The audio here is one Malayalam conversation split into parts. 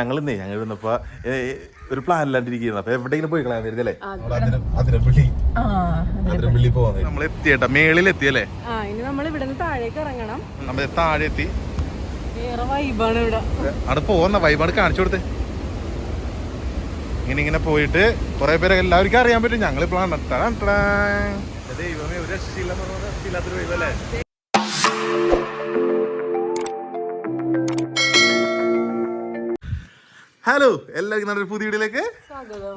ഞങ്ങൾ ഇന്നേ ഞങ്ങൾ ഇരുന്നപ്പോ ഒരു പ്ലാൻ ഇല്ലാണ്ടിരിക്കുന്നു അപ്പൊ എവിടെയെങ്കിലും പോയി കളയാൻ വരുന്നല്ലേ അതിരപ്പള്ളി. ആ അതിരപ്പള്ളി. പോവാൻ നമ്മൾ എത്തിയേട്ടാ. മേളിൽ എത്തിയല്ലേ ആ ഇനി നമ്മൾ ഇവിടെ നിന്ന് താഴേക്ക് ഇറങ്ങണം. നമ്മൾ താഴെ എത്തി വേറെ വൈബാണ് ഇവിടെ. അവിടെ പോകുന്ന വൈബാണ് കാണിച്ചു കൊടുത്തേ. ഇങ്ങനെ ഇങ്ങനെ പോയിട്ട് കുറെ പേരെ എല്ലാവർക്കും അറിയാൻ പറ്റും. ഞങ്ങൾ പ്ലാൻ ദൈവമേ ഒരു രക്ഷയില്ല രക്ഷയില്ലാത്തൊരു വൈബല്ലേ ഹലോ എല്ലാവർക്കും നല്ലൊരു പുതിയ വീഡിയോയിലേക്ക്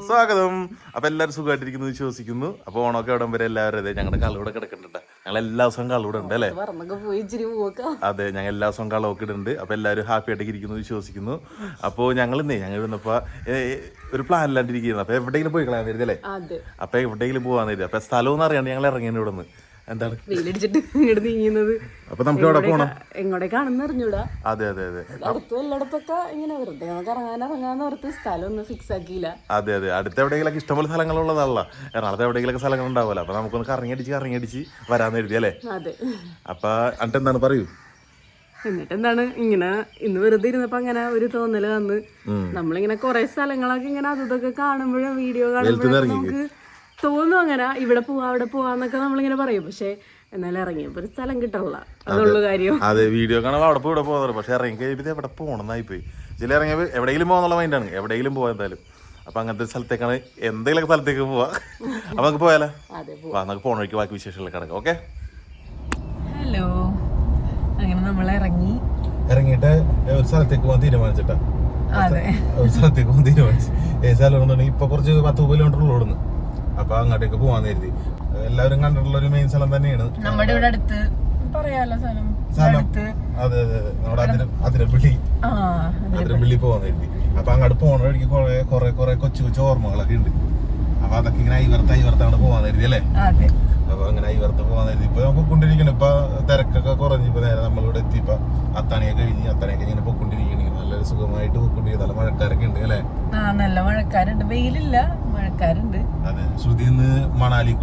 സ്വാഗതം. അപ്പൊ എല്ലാവരും സുഖമായിട്ടിരിക്കുന്നു വിശ്വസിക്കുന്നു. അപ്പൊ ഓണമൊക്കെ അവിടെ വരെ എല്ലാവരും അതെ ഞങ്ങളുടെ കള്ളൂടെ കിടക്കുന്നുണ്ട്. ഞങ്ങൾ എല്ലാ ദിവസവും കള്ളൂടെ ഉണ്ട് അല്ലേ? അതെ ഞങ്ങൾ എല്ലാ ദിവസവും കളമൊക്കെ ഇടുന്നുണ്ട് അപ്പൊ എല്ലാവരും ഹാപ്പി ആയിട്ട് ഇരിക്കുന്നു വിശ്വസിക്കുന്നു. അപ്പോൾ ഞങ്ങൾ ഇന്നേ ഞങ്ങൾ ഇരുന്നപ്പോ ഒരു പ്ലാൻ ഇല്ലാണ്ടിരിക്കുന്നു അപ്പൊ എവിടെയെങ്കിലും പോയി കളയാൻ വരുന്നല്ലേ അപ്പൊ എവിടെയെങ്കിലും പോകാൻ വരുന്നത് അപ്പൊ സ്ഥലം എന്ന് അറിയാണ്ട് ഞങ്ങൾ ഇറങ്ങിയാണ് ഇവിടെ നിന്ന് എന്താണ്? വെയിലടിച്ചിട്ട് ഇങ്ങോട്ട് നീങ്ങുന്നത്. അപ്പൊ നമുക്ക് എവിടെ പോണം? എങ്ങോട്ടേക്കാണെന്ന് അറിഞ്ഞൂടാ. അതെ അതെ അതെ. അടുത്ത് എല്ലായിടത്തൊക്കെ ഇങ്ങനെ വെറുതെ നമുക്ക് ഇറങ്ങാൻ ഇറങ്ങാന്ന് ഓർത്ത് സ്ഥലം ഒന്നും ഫിക്സ് ആക്കിയില്ല. അതെ അതെ. അടുത്ത എവിടെയെങ്കിലും ഇഷ്ടംപോലെ സ്ഥലങ്ങളുള്ളതല്ല എറണാകുളത്ത് എവിടെയെങ്കിലും സ്ഥലങ്ങൾ ഉണ്ടാവുമല്ലോ അപ്പൊ നമുക്കൊന്ന് കറങ്ങിയടിച്ച് കറങ്ങിയടിച്ച് വരാന്ന് എഴുതി അല്ലേ? അതെ. അപ്പൊ എന്നിട്ട് എന്താണ് പറയൂ? എന്നിട്ട് എന്താണ്? ഇങ്ങനെ ഇന്ന് വെറുതെ ഇരുന്നപ്പോ അങ്ങനെ ഒരു തോന്നൽ വന്ന്. നമ്മളിങ്ങനെ കൊറേ സ്ഥലങ്ങളൊക്കെ ഇങ്ങനെ അതൊക്കെ കാണുമ്പോഴും വീഡിയോ കാണുമ്പോഴും നമുക്ക് തോന്നും അങ്ങനെ ഇവിടെ പോവാ അവിടെ പോവാന്നൊക്കെ നമ്മളിങ്ങനെ പറയും. പക്ഷെ എന്നാലും ഇറങ്ങിയപ്പോ ഒരു സ്ഥലം കിട്ടണില്ല. അതുള്ളു കാര്യം. അതെ വീഡിയോ കാണുമ്പോൾ അവിടെ പോയി ഇവിടെ പോകുന്നത് പക്ഷെ ഇറങ്ങി കഴിയുമ്പോൾ എവിടെ പോകണമെന്നായി പോയി ചില ഇറങ്ങിയപ്പോൾ എവിടെയെങ്കിലും പോകാന്നുള്ള മൈൻഡാണ് എവിടെയെങ്കിലും പോകാൻ എന്തായാലും. അപ്പൊ അങ്ങനത്തെ സ്ഥലത്തേക്കാണ് എന്തെങ്കിലും സ്ഥലത്തേക്ക് പോവാ. അപ്പൊ നമുക്ക് പോയാലോ? വാ നമുക്ക് പോണ വഴിക്ക് ബാക്കി വിശേഷങ്ങൾ കിടക്കാം ഓക്കെ? ഹലോ. അങ്ങനെ നമ്മൾ ഇറങ്ങി. ഇറങ്ങിയിട്ട് ഒരു സ്ഥലത്തേക്ക് പോകാൻ തീരുമാനിച്ചിട്ടാ. ഒരു സ്ഥലത്തേക്ക് പോകാൻ തീരുമാനിച്ചു. ഏത് സ്ഥലം ഇപ്പൊ കുറച്ച് പത്ത് കിലോമീറ്റർ ഓടുന്നു അപ്പൊ അങ്ങോട്ടേക്ക് പോവാന്ന് കരുതി. എല്ലാവരും കണ്ടിട്ടുള്ള ഒരു മെയിൻ സ്ഥലം തന്നെയാണ്. നമ്മുടെ ഇവിടെ അടുത്ത് പറയാലോ സ്ഥലം? സ്ഥലം. അതെ അതെ അതെ. നമ്മുടെ അതിര അതിരപ്പള്ളി. ആ അതിരപ്പള്ളി. പോകാൻ കരുതി. അപ്പൊ അങ്ങോട്ട് പോണ വഴിക്ക് കൊറേ കൊറേ കൊറേ കൊച്ചു കൊച്ചു ഓർമ്മകളൊക്കെ ഉണ്ട്. അപ്പൊ അതൊക്കെ ഇങ്ങനെ ഐവർത്ത് ഐവർത്ത് അങ്ങോട്ട് പോവാന്ന് കരുതി അല്ലേ? അപ്പൊ അങ്ങനെ ഐവർത്ത് പോവാന്ന് കരുതി. ഇപ്പൊ നമുക്ക് പൊക്കൊണ്ടിരിക്കണം ഇപ്പൊ തിരക്കൊക്കെ കുറഞ്ഞു. ഇപ്പൊ നേരെ നമ്മളിവിടെ എത്തി. ഇപ്പൊ അത്താണിയൊക്കെ കഴിഞ്ഞ് അത്താണിയൊക്കെ ഇങ്ങനെ പൊക്കൊണ്ടിരിക്കണെങ്കിൽ നല്ലൊരു സുഖമായിട്ട് പൊക്കൊണ്ടിരിക്കും നല്ല മഴക്കാരൊക്കെ ഉണ്ട് അല്ലേ? ആ നല്ല മഴക്കാരുണ്ട്. വെയിലില്ല. മഴക്കാരുണ്ട്. അതെ. ശ്രുതി മണാലി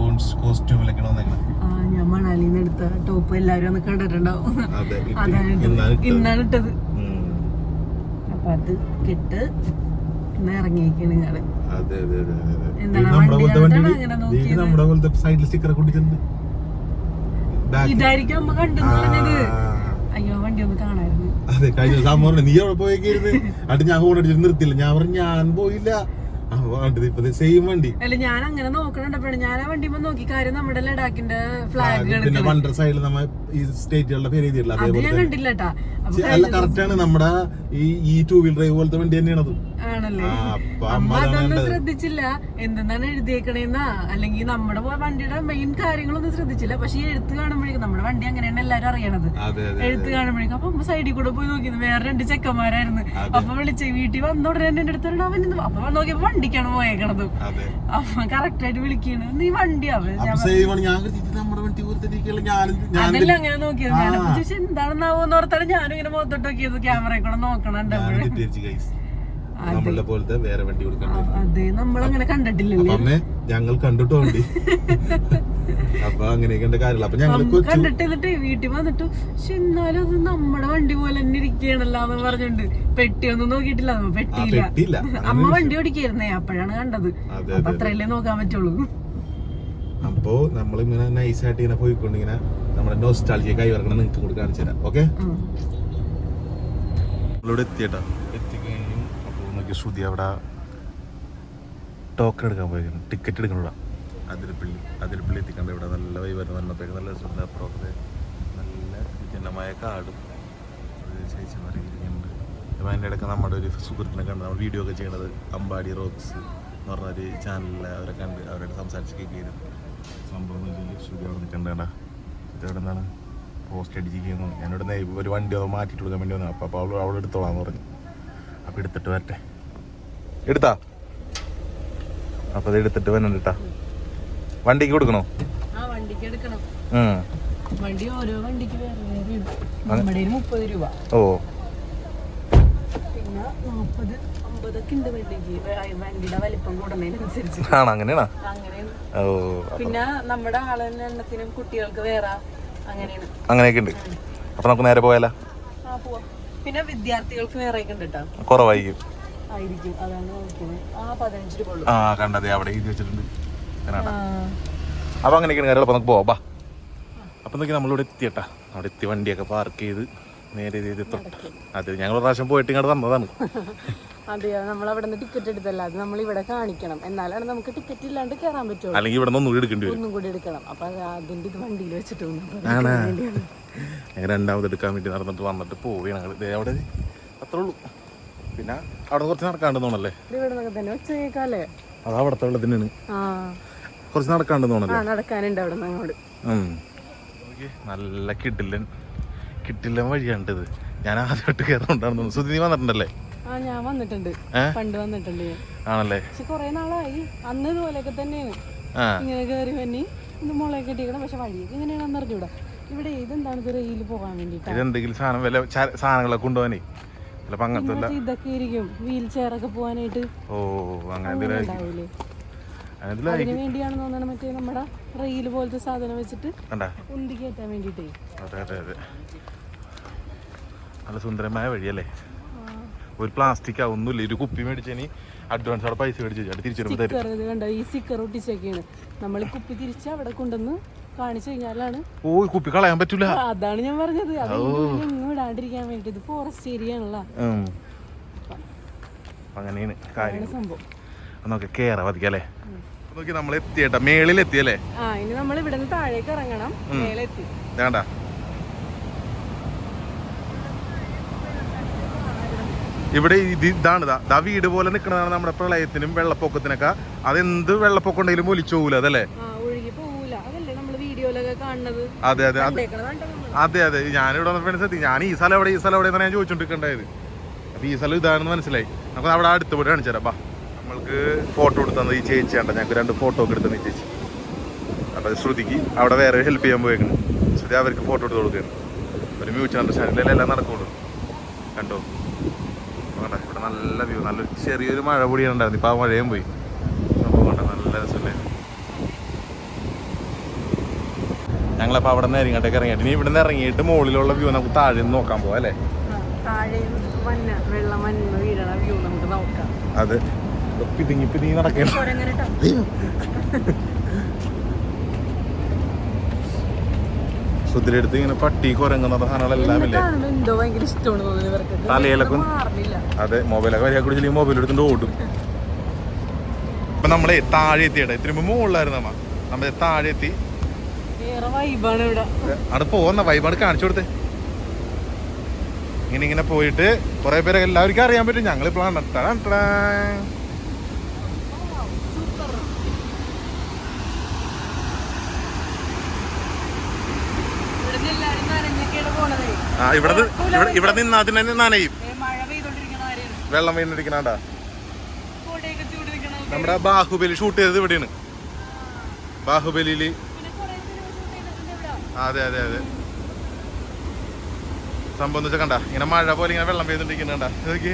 ആ ഞാൻ മണാലിന്ന് എടുത്ത ടോപ്പ് എല്ലാവരും ഒന്ന് കണ്ടിട്ടുണ്ടാവും. അതെ അതാണ് ഇന്നാണ് ഇട്ടത്. അപ്പൊ അത് കിട്ട് ഇന്ന് ഇറങ്ങിയേക്കാണ് ഞങ്ങൾ. നമ്മുടെ പോലത്തെ സൈഡിൽ സ്റ്റിക്കർ ഇതായിരിക്കും അമ്മ കണ്ടെന്ന് പറഞ്ഞത്. അയ്യോ വണ്ടി ഒന്ന് കാണായിരുന്നു. അതെ കഴിഞ്ഞ ദിവസം അമ്മ പറഞ്ഞു നീ അവിടെ പോയേക്കായിരുന്നു? അത് ഞാൻ ഫോൺ അടിച്ചിട്ട് നിർത്തില്ല ഞാൻ പറഞ്ഞു ഞാൻ പോയില്ല. സെയിം വണ്ടി. അല്ല ഞാൻ അങ്ങനെ നോക്കണുണ്ടപ്പോഴാണ് ഞാൻ ആ വണ്ടി നോക്കി. കാര്യം നമ്മുടെ ലഡാക്കിന്റെ ഫ്ലാഗ് പിന്നെ വണ്ടർ സൈഡിൽ നമ്മ ഈ സ്റ്റേറ്റുകളുടെ പേര് എഴുതിയിട്ടില്ല? അതേപോലെ കണ്ടില്ല അല്ല കറക്റ്റ് ആണ്. നമ്മുടെ ഈ ഈ ടൂ വീലർ ഡ്രൈവ് പോലത്തെ വണ്ടി തന്നെയാണ് അപ്പൊ അമ്മ അതൊന്നും ശ്രദ്ധിച്ചില്ല. എന്തെന്നാണ് എഴുതിയേക്കണേന്നാ? അല്ലെങ്കിൽ നമ്മുടെ വണ്ടിയുടെ മെയിൻ കാര്യങ്ങളൊന്നും ശ്രദ്ധിച്ചില്ല. പക്ഷെ ഈ എഴുത്ത് കാണുമ്പോഴേക്കും നമ്മുടെ വണ്ടി അങ്ങനെയാണ് എല്ലാരും അറിയണത്. എഴുത്ത് കാണുമ്പോഴേക്കും അപ്പൊ അമ്മ സൈഡിൽ കൂടെ പോയി നോക്കിയത് വേറെ രണ്ട് ചെക്കന്മാരായിരുന്നു. അപ്പൊ വിളിച്ച് വീട്ടിൽ വന്ന ഉടനെ എന്റെ അടുത്ത് അവൻ അപ്പൊ നോക്കിയപ്പോ വണ്ടിക്കാണ് പോയേക്കണത്. അപ്പൊ കറക്റ്റ് ആയിട്ട് വിളിക്കണ നീ വണ്ടി അതല്ല അങ്ങനെ നോക്കിയത്. ഞാൻ എന്താണെന്നാവോന്ന് ഓർത്താണ് ഞാനും ഇങ്ങനെ മുഖത്തോട്ട് നോക്കിയത്. ക്യാമറയിൽ കൂടെ നോക്കണം. നമ്മളെ പോലത്തെ വേറെ വണ്ടി അതെ. നമ്മളങ്ങനെ കണ്ടിട്ടില്ലല്ലേ? അപ്പൊ അമ്മേ ഞങ്ങൾ കണ്ടിട്ടോ വണ്ടി. അപ്പൊ അങ്ങനെയൊക്കെ കാര്യമില്ല കാര്യങ്ങൾ അപ്പൊ ഞങ്ങൾ കണ്ടിട്ട് എന്നിട്ട് വീട്ടിൽ വന്നിട്ട് പക്ഷെ എന്നാലും അത് നമ്മുടെ വണ്ടി പോലെ തന്നെ ഇരിക്കണല്ലോ എന്ന് പറഞ്ഞിട്ട് പെട്ടിയൊന്നും നോക്കിയിട്ടില്ല. പെട്ടിയില്ല. അമ്മ വണ്ടി ഓടിക്കായിരുന്നേ അപ്പോഴാണ് കണ്ടത്. അപ്പൊ അത്രയല്ലേ നോക്കാൻ പറ്റുള്ളൂ. അപ്പോ നമ്മളിങ്ങനെ നൈസായിട്ട് ഇങ്ങനെ പോയിക്കൊണ്ട് ഇങ്ങനെ നമ്മുടെ നോസ്റ്റാൾജിയെ വരണം നിങ്ങൾക്ക് കൂടി കാണിച്ചു തരാം. ഓക്കെ. നമ്മളിവിടെ എത്തിയട്ടാ. അപ്പോൾ നോക്കി ശ്രുതി അവിടെ ടോക്കൺ എടുക്കാൻ പോയിരുന്നു. ടിക്കറ്റ് എടുക്കണ അതിരപ്പള്ളി അതിരപ്പള്ളി എത്തിക്കണ്ട ഇവിടെ നല്ല വൈകുന്നേരം പേര് നല്ല രസമുണ്ട്. അപ്പുറമൊക്കെ നല്ല വിജനമായ കാടും. ചേച്ചി അപ്പോൾ അതിന്റെ ഇടയ്ക്ക് നമ്മുടെ ഒരു സുഹൃത്തിനെ കണ്ട് നമ്മൾ വീഡിയോ ഒക്കെ ചെയ്യണത് അമ്പാടി റോക്സ് എന്ന് പറഞ്ഞ ഒരു ചാനലിൽ അവരെ കണ്ട് അവരോട് സംസാരിച്ച് കേൾക്കുകയും സംഭവം ശ്രുതി അവിടെ നിൽക്കണ്ടേണ്ട ഇതെവിടെ നിന്നാണ്? പോസ്റ്റ് അടിച്ചിരിക്കുന്നു ഞാനിവിടെ ഒരു വണ്ടി മാറ്റിയിട്ട് കൊടുക്കാൻ വേണ്ടി വന്നു. അപ്പോൾ അപ്പോൾ അവൾ അവളെടുത്തോളാന്ന് പറഞ്ഞു. അപ്പോൾ എടുത്തിട്ട് വരട്ടെ. എടുത്താ? അപ്പൊ അത് എടുത്തിട്ട് വരണം കേട്ടാ വണ്ടിക്ക് കൊടുക്കണോ. വണ്ടി ഓരോ വണ്ടിക്ക് നമ്മുടെ മുപ്പത് രൂപ. ഓ. പിന്നെ നാപ്പത് അമ്പതൊക്കെ ഉണ്ട് വണ്ടിക്ക്. വേ- വണ്ടിയുടെ വലിപ്പം കൂടുന്നതിനനുസരിച്ച്. ആണോ? അങ്ങനെയാണോ? ഓ പിന്നെ നമ്മുടെ ആളിന് എണ്ണത്തിനും കുട്ടികൾക്ക് വേറെ അങ്ങനെയാണ്. അങ്ങനെയൊക്കെ ഉണ്ട്. അപ്പോൾ നമുക്ക് നേരെ പോയാലോ? പിന്നെ വിദ്യാർത്ഥികൾക്ക് വേറെ കുറവായിരിക്കും. ആയിരിക്കും. അതാണ് നോക്കുന്നത് ആ പതിനഞ്ച് രൂപ ഉള്ളൂ ആ കണ്ടതേ അവിടെ എഴുതി വെച്ചിട്ടുണ്ട്. കന്നഡ അപ്പോൾ അപ്പൊ അങ്ങനെയൊക്കെയാണ് കാര്യങ്ങൾ. അപ്പൊ നമുക്ക് പോവാം. അപ്പൊ നോക്കി നമ്മളിവിടെ എത്തിയട്ടാ. അവിടെ എത്തി വണ്ടിയൊക്കെ പാർക്ക് ചെയ്ത് നേരെ ചെയ്ത് തൊട്ട്. അത് ഞങ്ങൾ ഒരു പ്രാവശ്യം പോയിട്ട് ഇങ്ങോട്ട് തന്നതാണ് അതെയോ? നമ്മൾ അവിടെ നിന്ന് ടിക്കറ്റ് എടുത്തല്ല. അത് നമ്മൾ ഇവിടെ കാണിക്കണം. എന്നാലാണ് നമുക്ക് ടിക്കറ്റ് ഇല്ലാണ്ട് കേറാൻ പറ്റുള്ളൂ. അല്ലെങ്കിൽ ഇവിടെ നിന്ന് ഒന്നുകൂടി എടുക്കേണ്ടി വരും. ഒന്നും കൂടി എടുക്കണം. അപ്പൊ അത് അതിന്റെ ഇത് വണ്ടിയിൽ വെച്ചിട്ട് വന്നു. അപ്പൊ അത് എടുക്കാൻ വേണ്ടിയാണ്. ഞങ്ങൾ രണ്ടാമത് എടുക്കാൻ വേണ്ടി നടന്നിട്ട് വന്നിട്ട് പോവുകയാണ് ഞങ്ങൾ അവിടെ അത്രേ ഉള്ളൂ. പിന്നെ അവിടെ കുറച്ച് നടക്കാണ്ട് തോന്നല്ലേ ഇത് ഇവിടെ നിന്നൊക്കെ തന്നെ. ഒച്ച അത് അവിടുത്തെ ഉള്ളതിനാണ് ആ. കുറച്ച് നടക്കാണ്ട് ആ തോന്നല്ലേ നടക്കാനുണ്ട് അവിടെ അങ്ങോട്ട്. നല്ല കിട്ടില്ലൻ കിട്ടില്ലൻ വഴിയാണ്ടത് ഞാൻ ആദ്യമായിട്ട് തോന്നുന്നു സുധി നീ വന്നിട്ടുണ്ടല്ലേ? ആ ഞാൻ വന്നിട്ടുണ്ട്. പണ്ട് വന്നിട്ടുണ്ട് ആണല്ലേ? പക്ഷെ കൊറേ നാളായി. അന്ന് ഇതുപോലെയൊക്കെ തന്നെയാണ്. ഇങ്ങനെ കയറി വന്നി. ഇത് മുളയൊക്കെ കെട്ടിക്കണം പക്ഷെ വഴിയൊക്കെ ഇങ്ങനെയാണ് അറിഞ്ഞൂടാ ഇവിടെ ഇതെന്താണ് ഇത് റെയിൽ പോകാൻ വേണ്ടിട്ടാ? ഇതെന്തെങ്കിലും സാധനം വില സാധനങ്ങളൊക്കെ കൊണ്ടുപോകാനേ ചിലപ്പോൾ അങ്ങനത്തെ വല്ല ഇതൊക്കെ ഇരിക്കും വീൽ ചെയർ ഒക്കെ പോകാനായിട്ട് ഓ അങ്ങനെ എന്തെങ്കിലും അതിന് വേണ്ടിയാണെന്ന് തോന്നണം മറ്റേ നമ്മുടെ റെയിൽ പോലത്തെ സാധനം വെച്ചിട്ട് കണ്ടാ? ഉന്തി കയറ്റാൻ വേണ്ടിട്ടേ അതെ അതെ അതെ. നല്ല സുന്ദരമായ വഴിയല്ലേ? ഒരു പ്ലാസ്റ്റിക് ഒന്നുമില്ല. ഒരു കുപ്പി മേടിച്ചതിന് അഡ്വാൻസ് അവിടെ പൈസ മേടിച്ചു തിരിച്ചു ഈ സ്റ്റിക്കർ ഒട്ടിച്ചൊക്കെയാണ്. നമ്മൾ കുപ്പി തിരിച്ച് അവിടെ കൊണ്ടുവന്ന് കാണിച്ചു കഴിഞ്ഞാലാണ് ഓ കുപ്പി കളയാൻ പറ്റൂല. അതാണ് ഞാൻ പറഞ്ഞത്. എങ്ങും ഇടാണ്ടിരിക്കാൻ വേണ്ടി ഇത് ഫോറസ്റ്റ് ഏരിയ ആണല്ലോ. അങ്ങനെയാണ് കാര്യം സംഭവം. നമുക്ക് കേറാൻ പതിക്കല്ലേ നോക്കി നമ്മൾ എത്തിയേട്ടാ മേളിൽ എത്തിയല്ലേ ആ ഇനി നമ്മൾ ഇവിടെ നിന്ന് താഴേക്ക് ഇറങ്ങണം. മേലെ എത്തി വേണ്ട ഇവിടെ ഇത് ഇതാണ് ദാ. വീട് പോലെ നിൽക്കുന്നതാണ് നമ്മുടെ പ്രളയത്തിനും വെള്ളപ്പൊക്കത്തിനൊക്കെ. അതെന്ത് വെള്ളപ്പൊക്കം ഉണ്ടെങ്കിലും ഒലിച്ചു പോകൂല അതല്ലേ ആ ഒഴുകി പോവൂല അതല്ലേ നമ്മൾ വീഡിയോയിലൊക്കെ കാണുന്നത് അതെ അതെ. അതെ? അതെ അതെ. ഞാനിവിടെ വന്നപ്പോൾ ശ്രദ്ധി ഞാൻ ഈ സ്ഥലം എവിടെ ഈ സ്ഥലം എവിടെ ഞാൻ ചോദിച്ചോണ്ടിരിക്കണ്ടായത്. അപ്പൊ ഈ സ്ഥലം ഇതാണെന്ന് മനസ്സിലായി. നമുക്ക് അവിടെ അടുത്ത് പോയി കാണിച്ചു തരാം നമ്മൾക്ക് ഫോട്ടോ എടുത്തത് ഈ ചേച്ചി കണ്ട. ഞങ്ങൾക്ക് രണ്ട് ഫോട്ടോ ഒക്കെ എടുത്തത് ഈ ചേച്ചി. അപ്പൊ ശ്രുതിക്ക് അവിടെ വേറെ ഹെൽപ്പ് ചെയ്യാൻ പോയേക്കണ്. ശ്രുതി അവർക്ക് ഫോട്ടോ എടുത്ത് കൊടുക്കുകയാണ്. ഒരു മ്യൂച്വൽ അണ്ടർസ്റ്റാൻഡിംഗിലെല്ലാം എല്ലാം നടക്കുള്ളൂ. കണ്ടോ? കണ്ട? ഇവിടെ നല്ല വ്യൂ നല്ലൊരു ചെറിയൊരു മഴ പൊടിയാണ് ഉണ്ടായിരുന്നു ഇപ്പൊ ആ മഴയും പോയി. കണ്ട? നല്ല രസമല്ലേ? ഞങ്ങളപ്പോൾ അവിടെ നിന്ന് ഇങ്ങോട്ടേക്ക് ഇറങ്ങിയിട്ട്. ഇനി ഇവിടെ നിന്ന് ഇറങ്ങിയിട്ട് മുകളിലുള്ള വ്യൂ നമുക്ക് താഴെ നിന്ന് നോക്കാൻ പോവാം അല്ലേ? അത് പിതിങ്ങി പിതിങ്ങി നടക്കണം. സുതിരെടുത്ത് ഇങ്ങനെ പട്ടി കുരങ്ങുന്ന സാധനങ്ങളെല്ലാം ഇല്ലേ? തലയിലൊക്കെ അതെ മൊബൈലൊക്കെ വരിക കുടിച്ചില്ലെങ്കിൽ മൊബൈൽ എടുത്തിട്ട് ഓടും. ഇപ്പൊ നമ്മളെ താഴെ എത്തിയട്ടെ ഇത്തിരി മുകളിലായിരുന്നു നമ്മ. നമ്മൾ താഴെ എത്തി. അവിടെ പോകുന്ന വൈബാണ് കാണിച്ചു കൊടുത്തേ. ഇങ്ങനെ ഇങ്ങനെ പോയിട്ട് കുറെ പേരെ എല്ലാവർക്കും അറിയാൻ പറ്റും. ഞങ്ങൾ ഇപ്പോഴാണ് ആ ഇവിടെ ഇവിടെ തന്നെ നനയും. വെള്ളം വീണിരിക്കണാണ്ടാ. നമ്മുടെ ബാഹുബലി ഷൂട്ട് ചെയ്തത് ഇവിടെയാണ്. ബാഹുബലിയിൽ പിന്നെ കുറെ സിനിമ ഷൂട്ട് ചെയ്തിട്ടുണ്ട് ഇവിടെ അതെ അതെ അതെ. സംഭവം എന്ന് വെച്ചാൽ കണ്ട ഇങ്ങനെ മഴ പോലെ ഇങ്ങനെ വെള്ളം പെയ്തോണ്ടിരിക്കുന്നുണ്ടാ നോക്കി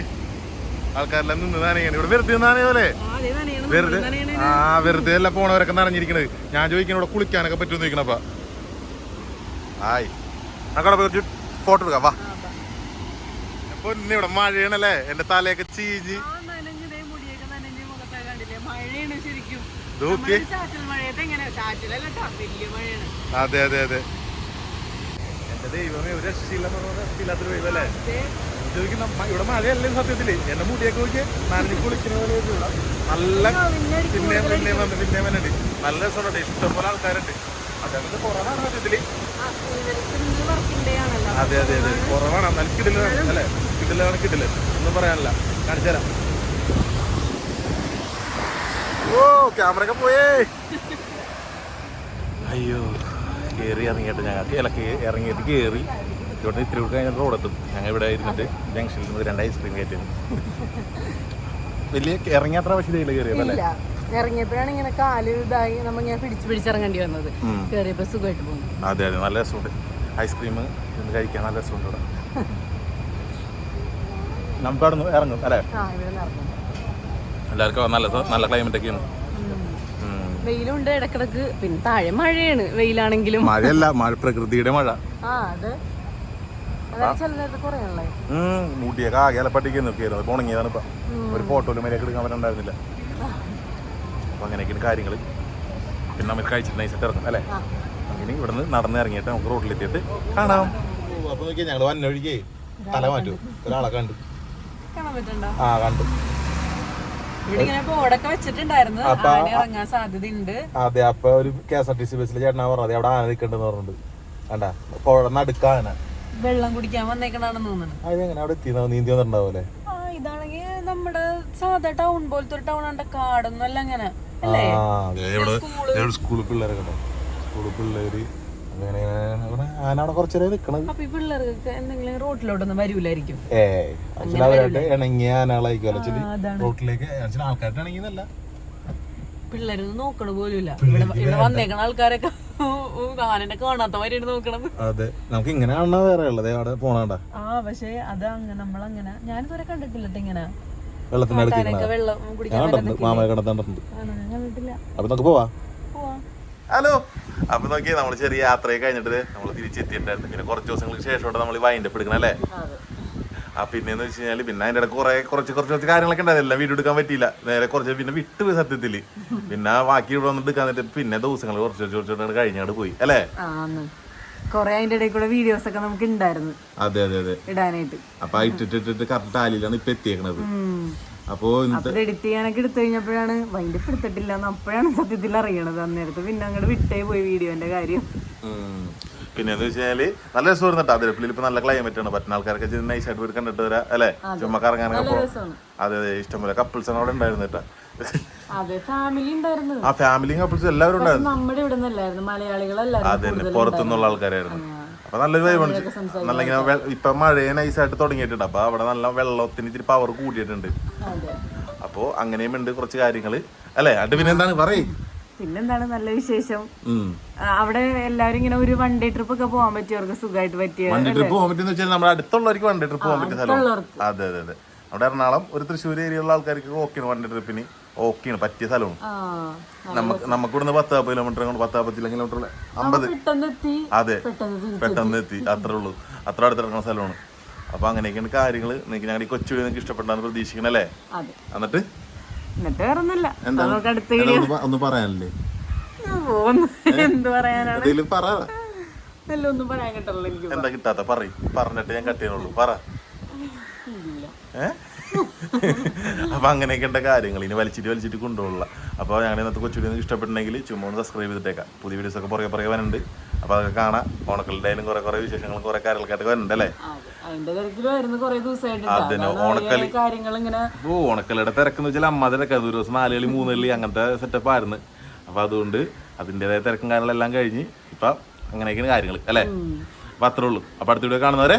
ആൾക്കാരെല്ലാം നിന്ന് നനയാണ്. ഇവിടെ വെറുതെ നനയോലെ വെറുതെ ആ വെറുതെ അല്ല പോണവരൊക്കെ നനഞ്ഞിരിക്കണത്. ഞാൻ ചോദിക്കണ ഇവിടെ കുളിക്കാനൊക്കെ പറ്റുമെന്ന് ചോദിക്കണപ്പാ ആയി. നമുക്കവിടെ പോയി ഫോട്ടോ എടുക്കാം വാ. അപ്പൊ. ഇന്ന് ഇവിടെ മഴയാണല്ലേ? എന്റെ തലയൊക്കെ ചീഞ്ഞ്. മഴയാണ്. അതെ അതെ അതെ. എന്റെ ദൈവമേ ഒരു രക്ഷയില്ലെന്ന് പറഞ്ഞാൽ രക്ഷയില്ലാത്തൊരു ദൈവമല്ലേ അല്ലേ? ശരിക്കും ഇവിടെ മഴയല്ലേ സത്യത്തിൽ. എന്റെ മുടിയൊക്കെ നോക്കി നനഞ്ഞു കുളിക്കുന്ന പോലെ നല്ല പിന്നെ പിന്നെ വന്ന് പിന്നെ വന്നുണ്ട് നല്ല രസമുണ്ട്. ഇഷ്ടംപോലെ ആൾക്കാരുണ്ട്. അതേപോലെ കുറവാണ് സത്യത്തിൽ. അതെ അതെ അതെ. കുറവാണ്. എന്നാലും കിടില അല്ലേ? കിടിലാണ് കിടില ഒന്നും പറയാനില്ല. കാണിച്ചു തരാം. ഓ ക്യാമറ ഒക്കെ പോയേ. അയ്യോ. കയറി ഇറങ്ങിയിട്ട് ഞങ്ങൾക്ക് ഇലക്ക് ഇറങ്ങിയിട്ട് കയറി. ഇവിടെ ഇത്തിരി കൂടെ കഴിഞ്ഞ റോഡെത്തും. ഞങ്ങൾ ഇവിടെ ഇരുന്നിട്ട് ജംഗ്ഷനിൽ നിന്ന് രണ്ട് ഐസ്ക്രീം കയറ്റി വലിയ ഇറങ്ങിയത്ര പക്ഷേ കയറിയതല്ലേ ഇറങ്ങിയപ്പോഴാണ് ഇങ്ങനെ കാൽ ഇതായി നമ്മ ഇങ്ങനെ പിടിച്ച് പിടിച്ചിറങ്ങേണ്ടി വന്നത്. ഉം. സുഖമായിട്ട് പോകുന്നു അതെ അതെ. നല്ല രസമുണ്ട്. ഐസ്ക്രീം ഇന്ന് കഴിക്കാൻ നല്ല രസമുണ്ട് ഇവിടെ. നമുക്ക് അവിടെ നിന്ന് ഇറങ്ങും അല്ലേ? എല്ലാവർക്കും നല്ല നല്ല ക്ലൈമറ്റ് ഒക്കെയാണ്. ഉം. വെയിലുണ്ട് ഇടക്കിടക്ക്. പിന്നെ താഴെ മഴയാണ്. വെയിലാണെങ്കിലും. മഴയല്ല മഴ പ്രകൃതിയുടെ മഴ. ആ അത്. മുടിയൊക്കെ ആകെ ഇലപ്പട്ടിക്ക് നിൽക്കുകയായിരുന്നു. അപ്പോൾ ഉണങ്ങിയതാണ് ഇപ്പം. ഒരു ഫോട്ടോയിൽ മര്യാദ എടുക്കാൻ പറ്റുന്നുണ്ടായിരുന്നില്ല അപ്പം അങ്ങനെയൊക്കെയാണ് കാര്യങ്ങൾ. പിന്നെ നമ്മൾ കഴിച്ചിട്ട് നൈസായിട്ട് ഇറങ്ങും അല്ലേ? അങ്ങനെ ഇവിടുന്ന് നടന്ന് ഇറങ്ങിയിട്ട് നമുക്ക് റോഡിലെത്തിയിട്ട് കാണാം. അപ്പോൾ നോക്കിയാൽ ഞങ്ങൾ തല മാറ്റും. ഒരാളെ കണ്ടു. ആ കണ്ടു ഇവിടെ ഇങ്ങനെ ബോർഡൊക്കെ വെച്ചിട്ടുണ്ടായിരുന്നു അപ്പൊ അതെ അപ്പൊ ഒരു K S R T C ബസ്സിൽ ചേട്ടനാ പറഞ്ഞത്. അവിടെ ആന നിൽക്കണ്ടെന്ന് പറഞ്ഞിട്ടുണ്ട് കണ്ടാ? പുഴ നടുക്കാന വെള്ളം കുടിക്കാൻ വന്നേക്കണാണെന്ന് തോന്നുന്നു. അതെങ്ങനെ അവിടെ എത്തി നീന്തി വന്നിട്ടുണ്ടാവൂലേ ആ ഇതാണെങ്കിൽ നമ്മുടെ സാധാ ടൗൺ പോലത്തെ ഒരു ടൗൺ ഉണ്ട്. കാടൊന്നും അല്ല? അങ്ങനെ സ്കൂൾ പിള്ളേരൊക്കെ സ്കൂൾ പിള്ളേര് ആന അവിടെ കുറച്ചു നേരം നിൽക്കണത് അപ്പൊ ഈ പിള്ളേർക്ക് എന്തെങ്കിലും റോട്ടിലോട്ടൊന്നും വരൂലായിരിക്കും. ഏ ആക്ച്വലി അവരായിട്ട് ഇണങ്ങിയ ആനകളായിരിക്കും. ആക്ച്വലി റോട്ടിലേക്ക് ആക്ച്വലി ആൾക്കാരുടെ ഇണങ്ങിയെന്നല്ല പിള്ളേരൊന്നും നോക്കണ പോലുമില്ല. ഇവിടെ ഇവിടെ വന്നേക്കണ ആൾക്കാരൊക്കെ ആനനെ കാണാത്ത മാതിരിയാണ് നോക്കണത്. അതെ നമുക്ക് ഇങ്ങനെ കാണാൻ വേറെ ഉള്ളത്. അവിടെ പോണണ്ട ആ പക്ഷേ അത് അങ്ങനെ നമ്മളങ്ങനെ ഞാനിതുവരെ കണ്ടിട്ടില്ല ട്ടോ ഇങ്ങനെ. വെള്ളത്തിന്റെ അടുത്ത് അപ്പൊ നമുക്ക് പോവാ. ഹലോ അപ്പൊ നോക്കി നമ്മൾ ചെറിയ യാത്രയൊക്കെ കഴിഞ്ഞിട്ട് നമ്മൾ തിരിച്ചെത്തിയിട്ടുണ്ടായിരുന്നു. പിന്നെ കുറച്ച് ദിവസങ്ങൾക്ക് ശേഷം നമ്മൾ വൈൻഡപ്പ് എടുക്കണം അല്ലേ? ആ പിന്നെന്ന് വെച്ച് കഴിഞ്ഞാൽ പിന്നെ അതിന്റെ ഇടയ്ക്ക് കുറെ കുറച്ച് കുറച്ച് കുറച്ച് കാര്യങ്ങളൊക്കെ ഉണ്ടായിരുന്നില്ല വീഡിയോ എടുക്കാൻ പറ്റിയില്ല. നേരെ കുറച്ച് പിന്നെ വിട്ടു സത്യത്തിൽ പിന്നെ ബാക്കി ഇവിടെ വന്നിട്ട് എടുക്കാൻ പറ്റും പിന്നെ ദിവസങ്ങൾ കുറച്ച് കുറച്ച് കുറച്ച് കഴിഞ്ഞാട് പോയി. അല്ലേ? ആന്ന് കൊറേ അതിന്റെ ഇടയിൽ കൂടെ വീഡിയോസ് ഒക്കെ നമുക്ക് ഉണ്ടായിരുന്നു. അതെ അതെ അതെ. ഇടാനായിട്ട്. അപ്പൊ ഇട്ടിട്ടിട്ട് കറക്റ്റ് ആലിലാണ് ഇപ്പൊ എത്തിയേക്കണത്. അപ്പോ അപ്പൊ എഡിറ്റ് ചെയ്യാനൊക്കെ എടുത്തു കഴിഞ്ഞപ്പോഴാണ് വൈൻഡപ്പ് എടുത്തിട്ടില്ല എന്ന് അപ്പോഴാണ് സത്യത്തിൽ അറിയണത് അന്നേരത്ത്. പിന്നെ അങ്ങോട്ട് വിട്ടേ പോയി വീഡിയോന്റെ കാര്യം. പിന്നെ എന്ന് വെച്ചാൽ നല്ല രസമായിരുന്നു കേട്ടോ. അതിരപ്പിള്ളിൽ ഇപ്പൊ നല്ല ക്ലൈമറ്റ് ആണ്. പറ്റുന്ന ആൾക്കാരൊക്കെ നൈസ് ആയിട്ട് കണ്ടിട്ട് വരാം അല്ലെ? ചുമ്മാ കറങ്ങാനൊക്കെ പോകും അതെ അതെ ഇഷ്ടംപോലെ കപ്പിൾസ് ആണ് അവിടെ ഉണ്ടായിരുന്നു കേട്ടോ. ആ ഫാമിലിയും കപ്പിൾസും എല്ലാവരും ഉണ്ടായിരുന്നു. നമ്മുടെ ഇവിടെ നിന്നല്ലായിരുന്നു മലയാളികളല്ലായിരുന്നു അത് തന്നെ പുറത്തുനിന്നുള്ള ആൾക്കാരായിരുന്നു അപ്പൊ നല്ലൊരു വൈബാണ് നല്ല ഇങ്ങനെ ഇപ്പൊ മഴയെ നൈസായിട്ട് തുടങ്ങിയിട്ടുണ്ട്. അപ്പൊ അവിടെ നല്ല വെള്ളത്തിന് ഇത്തിരി പവർ കൂടിയിട്ടുണ്ട്. അപ്പോ അങ്ങനെയും ഉണ്ട് കുറച്ച് കാര്യങ്ങൾ. അല്ലെ? അത് പിന്നെ എന്താണ്? പറയ്. പിന്നെന്താണ് നല്ല വിശേഷം? അവിടെ എല്ലാരും ഇങ്ങനെ ഒരു വൺ ഡേ ട്രിപ്പ് ഒക്കെ പോകാൻ പറ്റിയവർക്ക് സുഖമായിട്ട് പറ്റിയ? വണ്ടി ട്രിപ്പ് പോകാൻ പറ്റുന്ന വെച്ചാൽ നമ്മുടെ അടുത്തുള്ളവർക്ക് വണ്ടി ട്രിപ്പ് പോകാൻ പറ്റിയ സ്ഥലം അതെ അതെ അതെ. അവിടെ എറണാകുളം ഒരു തൃശ്ശൂർ ഏരിയ ഏരിയയുള്ള ആൾക്കാർക്ക് ഓക്കെയാണ് വണ്ടി ട്രിപ്പിന് ഓക്കെയാണ് പറ്റിയ സ്ഥലമാണ്. ആ നമുക്ക് നമുക്ക് ഇവിടുന്ന് പത്ത് നാൽപ്പത് കിലോമീറ്റർ അങ്ങോട്ട് പത്ത് നാൽപ്പത്തില്ല കിലോമീറ്റർ അമ്പത്. അതെ പെട്ടെന്ന് എത്തി അത്രേ ഉള്ളൂ. അത്ര അടുത്തിറങ്ങുന്ന സ്ഥലമാണ്. അപ്പൊ അങ്ങനെയൊക്കെയാണ് കാര്യങ്ങൾ നിങ്ങൾക്ക് ഞങ്ങളുടെ ഈ കൊച്ചു നിങ്ങൾക്ക് ഇഷ്ടപ്പെട്ടാന്ന് പ്രതീക്ഷിക്കണല്ലേ? അതെ. എന്നിട്ട്? ഒന്ന് പറയാനല്ലേ? എന്ത് പറയാനാണ്? എന്തെങ്കിലും പറ. അല്ല ഒന്നും പറയാൻ കിട്ടല്ലോ എനിക്ക് എന്താ കിട്ടാത്ത? പറയും. പറഞ്ഞിട്ട് ഞാൻ കട്ട് ചെയ്യണുള്ളൂ പറ. ഇല്ല. ഏ അപ്പൊ അങ്ങനെയൊക്കെ കാര്യങ്ങൾ. ഇനി വലിച്ചിട്ട് വലിച്ചിട്ട് കൊണ്ടുപോകില്ല അപ്പോൾ ഞങ്ങൾ ഇന്നത്തെ കൊച്ചു വീഡിയോ ഇഷ്ടപ്പെട്ടുണ്ടെങ്കിൽ ചുമ്മാ ഒന്ന് സബ്സ്ക്രൈബ് ചെയ്തിട്ടേക്കാം. പുതിയ വീഡിയോസ് ഒക്കെ പുറകെ പുറകെ വരുന്നുണ്ട്. അപ്പോൾ അതൊക്കെ കാണാം. ഓണക്കളുടെ കുറേ കുറെ വിശേഷങ്ങളും കുറെ കാര്യങ്ങളൊക്കെ വരുന്നുണ്ട് അല്ലേ? അതെ അതിന്റെ തിരക്കിലായിരുന്നു കൊറേ ദിവസമായിട്ട് അതന്നെ, ഓണക്കളി. ഓ ഓണക്കളുടെ തിരക്കെന്ന് വെച്ചാൽ അമ്മ തിരക്ക്. ഒരു ദിവസം നാല് കളി മൂന്ന് കളി അങ്ങനത്തെ സെറ്റപ്പ് ആയിരുന്നു. അപ്പോൾ അതുകൊണ്ട് അതിന്റെതായ തിരക്കും കാര്യങ്ങളെല്ലാം കഴിഞ്ഞ് ഇപ്പം അങ്ങനെയൊക്കെയാണ് കാര്യങ്ങൾ അല്ലേ? അപ്പൊ അത്രേ ഉള്ളൂ. അപ്പോൾ അടുത്ത വീഡിയോ കാണുന്നവരെ